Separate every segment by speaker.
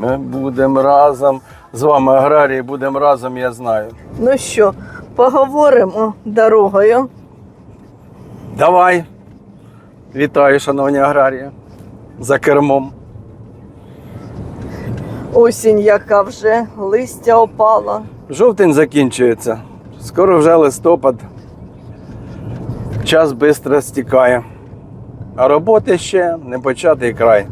Speaker 1: Ми будемо разом. З вами аграрії будемо разом, я знаю.
Speaker 2: Ну що, поговоримо дорогою.
Speaker 1: Давай. Вітаю, шановні аграрії. За кермом.
Speaker 2: Осінь, яка вже листя опала.
Speaker 1: Жовтень закінчується. Скоро вже листопад. Час швидко стікає. А роботи ще не початий край.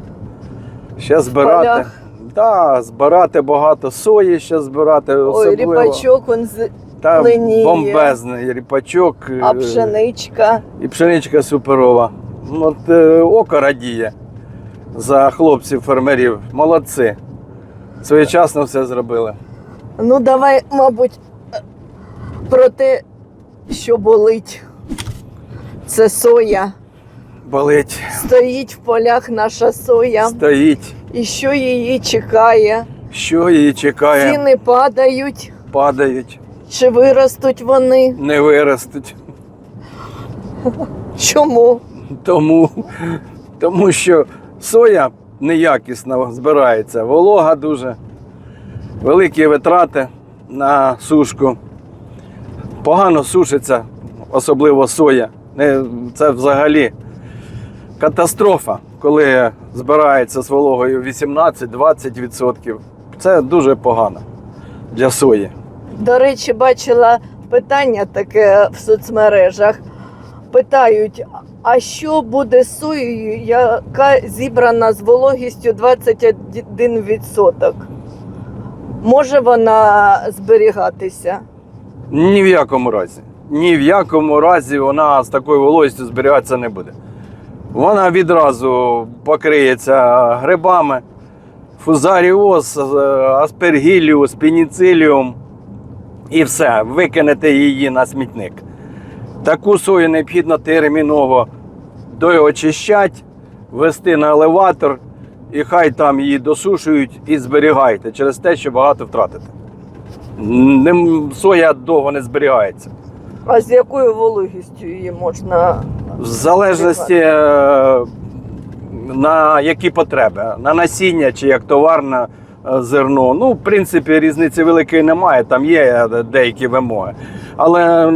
Speaker 1: Ще збирати.
Speaker 2: полях.
Speaker 1: Да, збирати багато сої, ще збирати
Speaker 2: Ой,
Speaker 1: особливо.
Speaker 2: ріпачок, он з...
Speaker 1: Та
Speaker 2: пленіє.
Speaker 1: бомбезний ріпачок. е,
Speaker 2: а пшеничка.
Speaker 1: І пшеничка суперова. Ну, От е, око радіє за хлопців, фермерів. Молодці. Своєчасно все зробили.
Speaker 2: Ну, давай, мабуть, про те, що болить. Це соя.
Speaker 1: Болить,
Speaker 2: Стоїть в полях наша соя.
Speaker 1: стоїть.
Speaker 2: І що її чекає?
Speaker 1: Що її чекає?
Speaker 2: Ціни падають.
Speaker 1: Падають,
Speaker 2: Чи виростуть вони?
Speaker 1: не виростуть.
Speaker 2: Чому?
Speaker 1: Тому, тому що соя неякісно збирається, волога дуже, великі витрати на сушку. Погано сушиться, особливо соя. Це взагалі катастрофа, коли збирається з вологою 18-20%. Це дуже погано для сої.
Speaker 2: До речі, бачила питання таке в соцмережах. Питають, а що буде з соєю, яка зібрана з вологістю 21%? Може вона зберігатися?
Speaker 1: Ні в якому разі. Ні в якому разі вона з такою вологістю зберігатися не буде. Вона відразу покриється грибами, фузаріоз, е, аспергіліус, пеніциліум і все, викинете її на смітник. Таку сою необхідно терміново доочищати, вести на елеватор, і хай там її досушують і зберігайте через те, що багато втратите. Соя довго не зберігається.
Speaker 2: А з якою вологістю її можна?
Speaker 1: В залежності е, на які потреби, на насіння чи як товарне е, зерно. Ну, в принципі, різниці великої немає, там є е, деякі вимоги. Але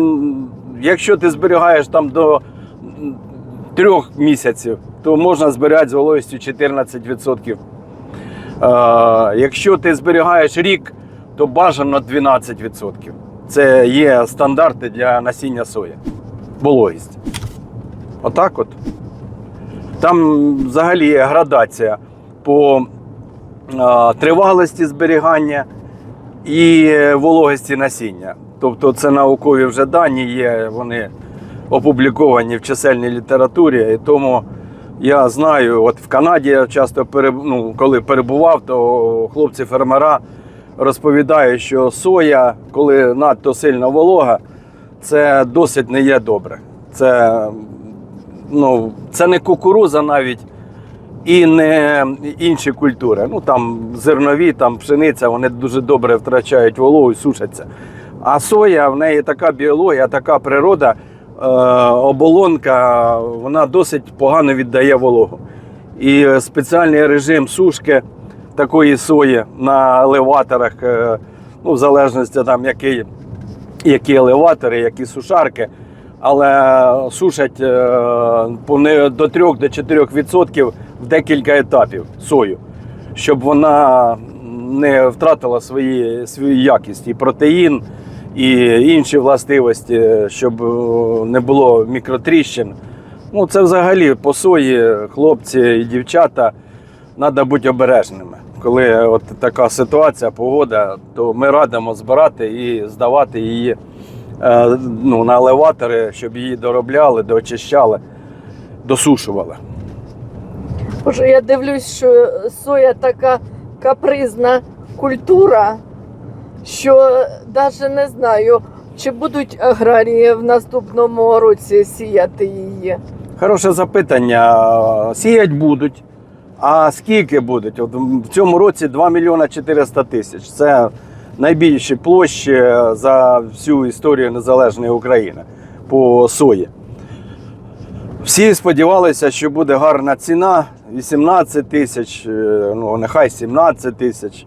Speaker 1: якщо ти зберігаєш там до трьох місяців, то можна зберігати з вологістю 14%. Е, Якщо ти зберігаєш рік, то бажано 12%. Це є стандарти для насіння сої. Вологість. Отак от. Там взагалі є градація по тривалості зберігання і вологості насіння. Тобто це наукові вже дані є, вони опубліковані в чисельній літературі. І тому я знаю, от в Канаді я часто переб... ну, коли перебував, то хлопці-фермера розповідають, що соя, коли надто сильно волога, це досить не є добре. Це, ну, це не кукуруза навіть і не інші культури. Ну там зернові, там пшениця, вони дуже добре втрачають вологу і сушаться. А соя в неї така біологія, така природа, е, оболонка, вона досить погано віддає вологу. І спеціальний режим сушки такої сої на елеваторах, е, ну, в залежності там, який, які елеватори, які сушарки, але сушать е, до 3-4% в декілька етапів сою, щоб вона не втратила свої, свою якість і протеїн, і інші властивості, щоб е, не було мікротріщин. Ну, це взагалі по сої, хлопці і дівчата, треба бути обережними. Коли от така ситуація, погода, то ми радимо збирати і здавати її е, ну, на елеватори, щоб її доробляли, доочищали, досушували.
Speaker 2: Боже, я дивлюсь, що соя така капризна культура, що навіть не знаю, чи будуть аграрії в наступному році сіяти її.
Speaker 1: Хороше запитання. Сіять будуть. А скільки будуть? От в цьому році 2 мільйона 400 тисяч. Це найбільші площі за всю історію незалежної України по сої. Всі сподівалися, що буде гарна ціна 18 тисяч, е, ну нехай 17 тисяч.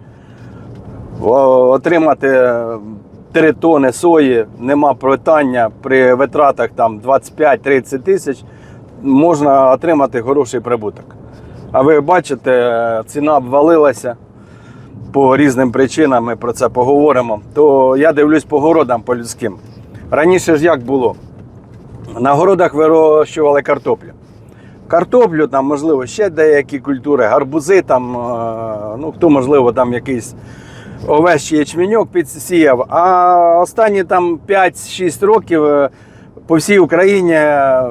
Speaker 1: Отримати 3 тони сої нема питання при витратах там 25-30 тисяч можна отримати хороший прибуток. А ви бачите, ціна обвалилася по різним причинам, ми про це поговоримо. То я дивлюсь по городам по людським. Раніше ж як було? На городах вирощували картоплю. Картоплю, там, можливо, ще деякі культури, гарбузи, там, е, ну, хто, можливо, там якийсь овес чи ячменьок підсіяв. А останні там 5-6 років е, по всій Україні е,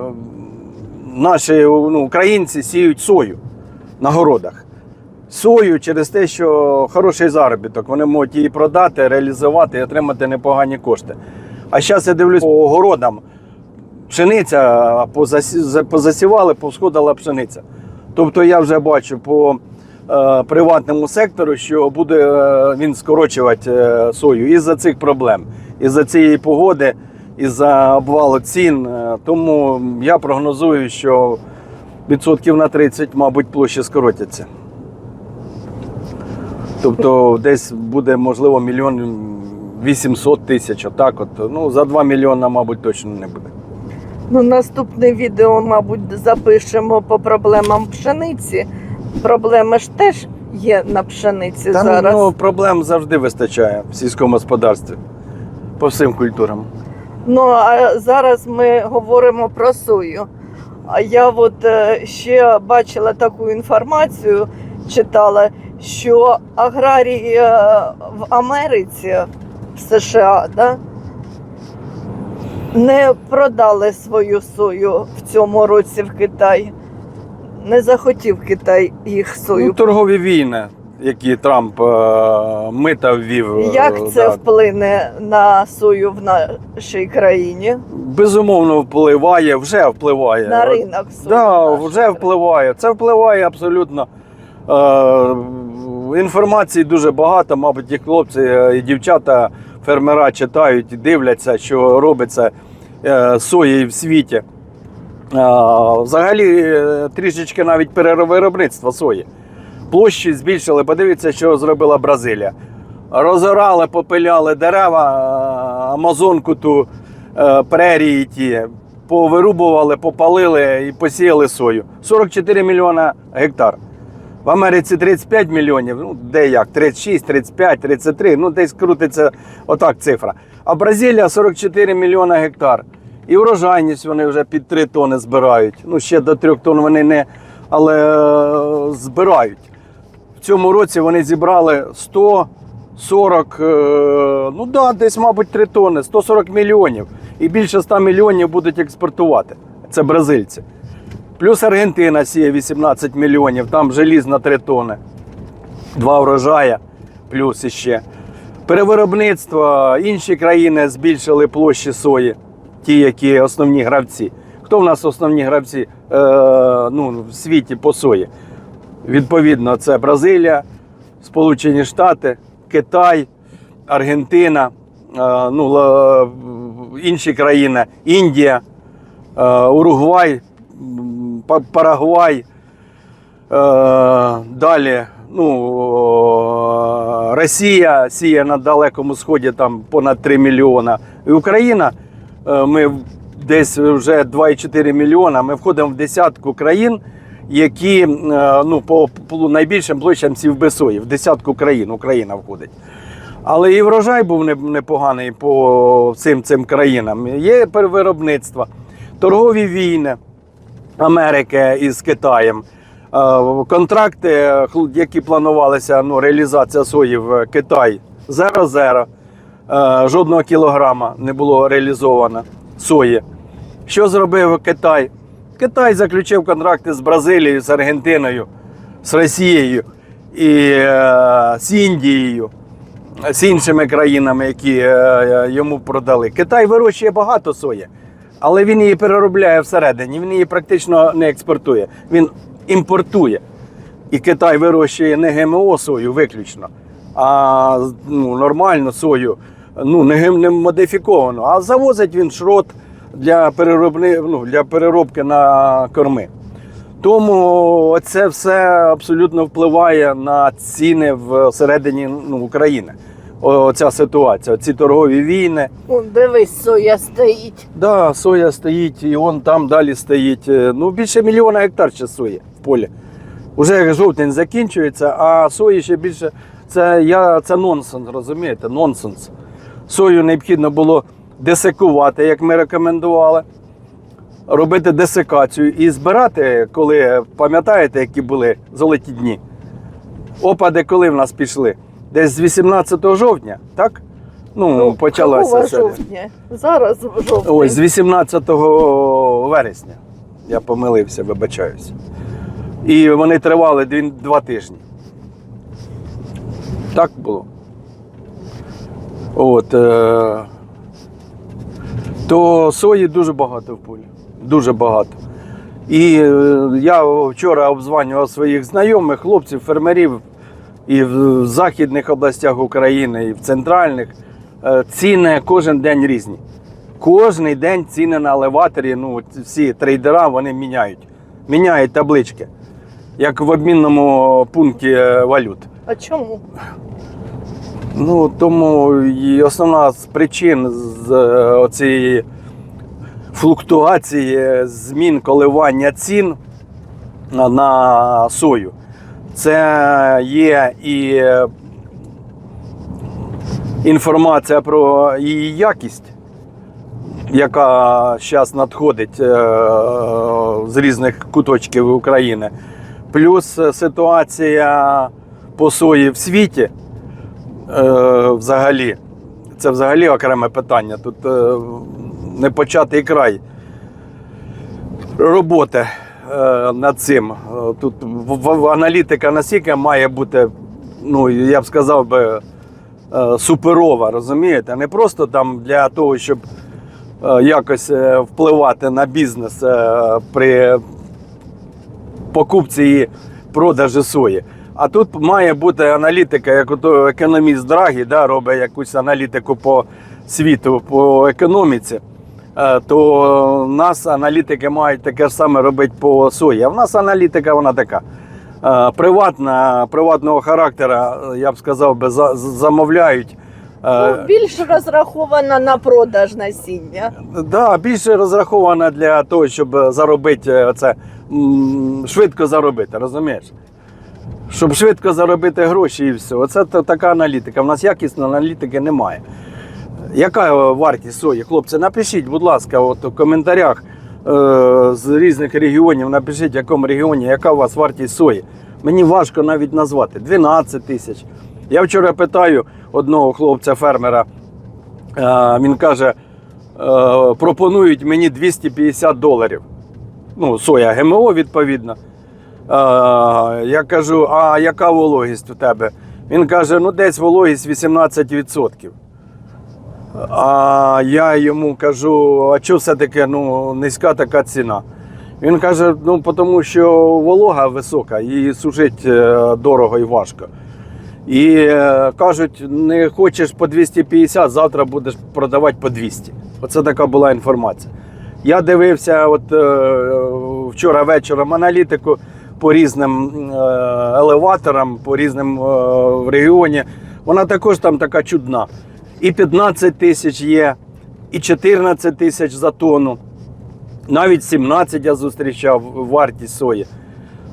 Speaker 1: наші ну, українці сіють сою на городах. Сою через те, що хороший заробіток. Вони можуть її продати, реалізувати і отримати непогані кошти. А зараз я дивлюсь по городам. Пшениця позасівали, повсходила пшениця. Тобто я вже бачу по е, приватному сектору, що буде е, він скорочувати е, сою із-за цих проблем, із-за цієї погоди, із-за обвалу цін. Е, Тому я прогнозую, що відсотків на 30, мабуть, площі скоротяться. Тобто десь буде, можливо, мільйон 800 тисяч, отак от. Ну, за 2 мільйона, мабуть, точно не буде.
Speaker 2: Ну, наступне відео, мабуть, запишемо по проблемам пшениці. Проблеми ж теж є на пшениці
Speaker 1: Та,
Speaker 2: зараз.
Speaker 1: ну, проблем завжди вистачає в сільському господарстві по всім культурам.
Speaker 2: Ну а зараз ми говоримо про сою. А я от е, ще бачила таку інформацію, читала, що аграрії е, в Америці, в США, да, не продали свою сою в цьому році в Китай. Не захотів Китай їх сою.
Speaker 1: Ну, торгові війни, які Трамп е, мита ввів. е,
Speaker 2: Як це
Speaker 1: да.
Speaker 2: вплине на сою в нашій країні?
Speaker 1: Безумовно, впливає, вже впливає.
Speaker 2: На ринок сою?
Speaker 1: Да, вже впливає. Це впливає абсолютно. Е, інформації дуже багато, мабуть, і хлопці, і дівчата, фермера читають і дивляться, що робиться е, соєю в світі. Взагалі, трішечки навіть перевиробництво сої. Площі збільшили. Подивіться, що зробила Бразилія. Розорали, попиляли дерева, е, Амазонку ту, е, прерії ті, повирубували, попалили і посіяли сою. 44 мільйона гектар. В Америці 35 мільйонів, ну де як, 36, 35, 33, ну десь крутиться отак цифра. А Бразилія 44 мільйона гектар. І врожайність вони вже під 3 тони збирають. Ну, ще до 3 тонн вони не, але е, збирають. Цьому році вони зібрали 140, е, ну да, десь, мабуть, 3 тони, 140 мільйонів. І більше 100 мільйонів будуть експортувати. Це бразильці. Плюс Аргентина сіє 18 мільйонів, там желізна 3 тони. Два врожая, плюс іще. Перевиробництво, інші країни збільшили площі сої, ті, які основні гравці. Хто в нас основні гравці е, ну, в світі по сої? Відповідно, це Бразилія, Сполучені Штати, Китай, Аргентина, е, ну, інші країни, Індія, е, Уругвай, Парагвай. Е, Далі, ну, Росія сіє на Далекому Сході там понад 3 мільйона. І Україна, е, ми десь вже 2,4 мільйона. Ми входимо в десятку країн, які е, ну, по, по найбільшим площам сівбесої, в десятку країн Україна входить. Але і врожай був непоганий по всім цим країнам. Є перевиробництво, торгові війни Америки із Китаєм. Е, Контракти, які планувалися, ну, реалізація сої в Китай зеро-зеро. Е, Жодного кілограма не було реалізовано сої. Що зробив Китай? Китай заключив контракти з Бразилією, з Аргентиною, з Росією і е, з Індією, з іншими країнами, які е, йому продали. Китай вирощує багато сої, але він її переробляє всередині. Він її практично не експортує. Він імпортує. І Китай вирощує не ГМО сою виключно, а ну, нормальну сою, ну, не, не модифіковану. А завозить він шрот для, переробни, ну, для переробки на корми. Тому це все абсолютно впливає на ціни всередині ну, України. О, ця ситуація, ці торгові війни.
Speaker 2: Он, дивись, соя стоїть.
Speaker 1: Да, соя стоїть, і он там далі стоїть. Е, Ну, більше мільйона гектар ще сої в полі. Уже жовтень закінчується, а сої ще більше. Це, я, це нонсенс, розумієте? Нонсенс. Сою необхідно було десикувати, як ми рекомендували. Робити десикацію і збирати, коли пам'ятаєте, які були золоті дні. Опади коли в нас пішли? Десь з 18 жовтня, так? Ну, почалося. це.
Speaker 2: жовтня? Зараз жовтня.
Speaker 1: Ось з 18 вересня. Я помилився, вибачаюся. І вони тривали дві- два тижні. Так було. От. Е- то сої дуже багато в полі. Дуже багато. І е, я вчора обзванював своїх знайомих, хлопців, фермерів і в західних областях України, і в центральних. Е, Ціни кожен день різні. Кожний день ціни на елеваторі, ну всі трейдера вони міняють. Міняють таблички, як в обмінному пункті е, валют.
Speaker 2: А чому?
Speaker 1: Ну тому і основна з причин з е, цієї флуктуації, змін коливання цін на- сою. Це є і інформація про її якість, яка зараз надходить е, з різних куточків України. Плюс ситуація по сої в світі е, взагалі. Це взагалі окреме питання. Тут е, не початий край роботи е, над цим. Тут аналітика настільки має бути, ну я б сказав би, суперова, розумієте? Не просто там для того, щоб якось впливати на бізнес при покупці і продажі сої. А тут має бути аналітика, як економіст Драгі, да, робить якусь аналітику по світу, по економіці. Е, То нас аналітики мають таке ж саме робити по сої. А в нас аналітика вона така. е, Приватна, приватного характеру, я б сказав, би, замовляють. е,
Speaker 2: Ну, більш розрахована на продаж насіння.
Speaker 1: Да, більше розрахована для того, щоб заробити це швидко заробити, розумієш? Щоб швидко заробити гроші і все. Оце така аналітика. У нас якісної аналітики немає. Яка е, вартість сої? Хлопці, напишіть, будь ласка, от у коментарях е, з різних регіонів, напишіть, в якому регіоні, яка у вас вартість сої. Мені важко навіть назвати. 12 тисяч. Я вчора питаю одного хлопця-фермера, е, він каже, е, пропонують мені 250 доларів. Ну, соя ГМО, відповідно. Я кажу, а яка вологість у тебе? Він каже, ну десь вологість 18%. А я йому кажу, а чого все-таки ну, низька така ціна? Він каже, ну тому що волога висока і сушить е, дорого і важко. І е, кажуть, не хочеш по 250, завтра будеш продавати по 200. Оце така була інформація. Я дивився от, е, вчора вечором аналітику по різним е, елеваторам, по різним е, в регіоні. Вона також там така чудна. І 15 тисяч є, і 14 тисяч за тонну. Навіть 17 я зустрічав вартість сої.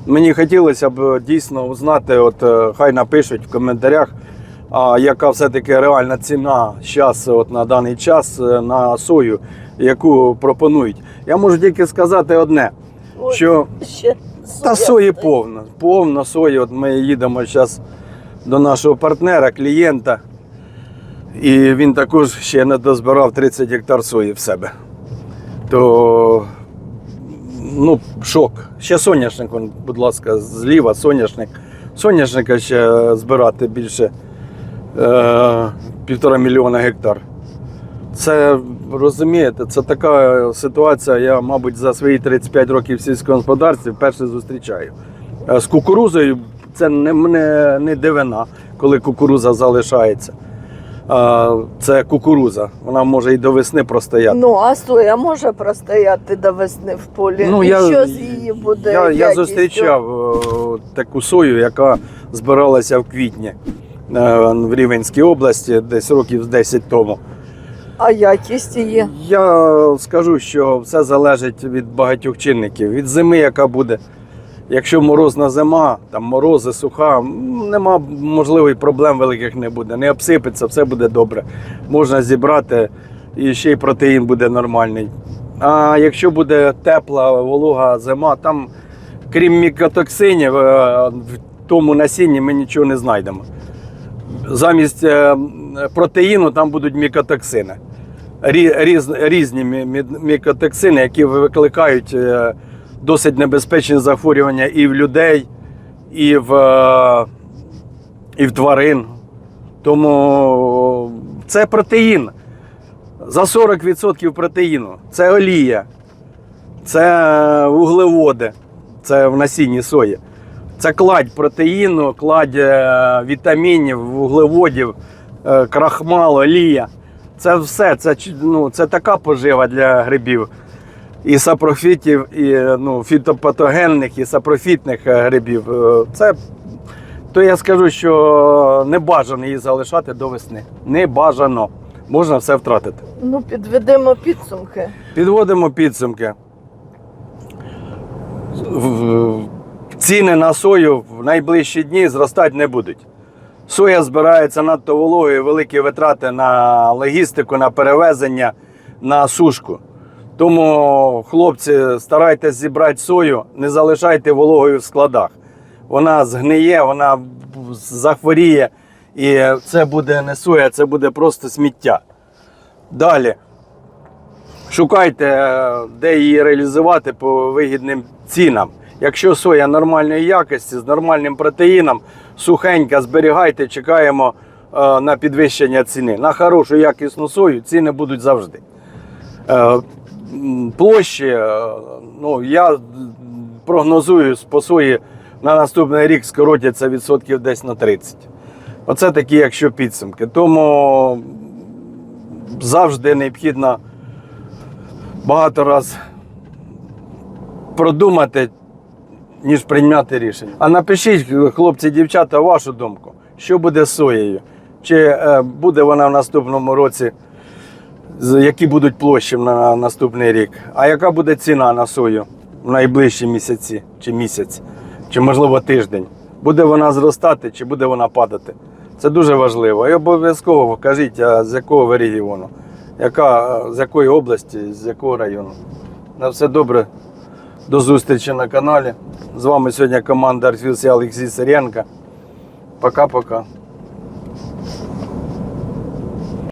Speaker 1: Мені хотілося б е, дійсно узнати, от хай напишуть в коментарях, а яка все-таки реальна ціна зараз, от на даний час на сою, яку пропонують. Я можу тільки сказати одне,
Speaker 2: Ой,
Speaker 1: що
Speaker 2: ще
Speaker 1: та сої
Speaker 2: стоїть.
Speaker 1: повно, повно сої. От ми їдемо зараз до нашого партнера, клієнта, і він також ще не дозбирав 30 гектар сої в себе. То ну, шок. Ще соняшник, будь ласка, зліва соняшник. Соняшника ще збирати більше е, півтора мільйона гектар. Це розумієте, це така ситуація. Я, мабуть, за свої 35 років в сільському господарстві вперше зустрічаю. Е, З кукурузою це не, не, не дивина, коли кукуруза залишається. А, Це кукуруза. Вона може і до весни простояти.
Speaker 2: Ну, а соя може простояти до весни в полі.
Speaker 1: Ну,
Speaker 2: і
Speaker 1: я-
Speaker 2: що з її буде?
Speaker 1: Я, я зустрічав е, таку сою, яка збиралася в квітні е, в Рівенській області, десь років 10 тому.
Speaker 2: А якість її?
Speaker 1: Я скажу, що все залежить від багатьох чинників. Від зими, яка буде. Якщо морозна зима, там морози, суха, нема можливо проблем великих не буде. Не обсипеться, все буде добре. Можна зібрати і ще й протеїн буде нормальний. А якщо буде тепла, волога зима, там, крім мікотоксинів, е, в тому насінні ми нічого не знайдемо. Замість е, протеїну там будуть мікотоксини. Різ, різні мі- мі- мікотоксини, які викликають е, досить небезпечні захворювання і в людей, і в, е, і в тварин. Тому це протеїн. За 40% протеїну. Це олія, це вуглеводи, це в насінні сої. Це кладь протеїну, кладь е, вітамінів, вуглеводів, е, крахмал, олія. Це все. Це, ну, це така пожива для грибів. І сапрофітів, і ну, фітопатогенних, і сапрофітних е, грибів. Е, Це, то я скажу, що не бажано її залишати до весни. Не бажано. Можна все втратити.
Speaker 2: Ну, підведемо підсумки.
Speaker 1: Підводимо підсумки. Ціни на сою в найближчі дні зростати не будуть. Соя збирається надто вологою, великі витрати на логістику, на перевезення, на сушку. Тому, хлопці, старайтесь зібрати сою, не залишайте вологою в складах. Вона згниє, вона захворіє, і це буде не соя, це буде просто сміття. Далі. Шукайте, де її реалізувати по вигідним цінам. Якщо соя нормальної якості, з нормальним протеїном, сухенька, зберігайте, чекаємо е, на підвищення ціни. На хорошу якісну сою ціни будуть завжди. Е, Площі, е, ну, я прогнозую по сої на наступний рік скоротяться відсотків десь на 30. Оце такі, якщо підсумки. Тому завжди необхідно багато раз продумати, ніж прийняти рішення. А напишіть, хлопці, дівчата, вашу думку, що буде з соєю? Чи е, буде вона в наступному році, які будуть площі на наступний рік? А яка буде ціна на сою в найближчі місяці чи місяць, чи можливо тиждень? Буде вона зростати чи буде вона падати? Це дуже важливо. І обов'язково кажіть, а з якого ви регіону, яка, з якої області, з якого району. На все добре. До зустрічі на каналі. З вами сьогодні команда Арфілсі Олексій Сиренко. Пока-пока.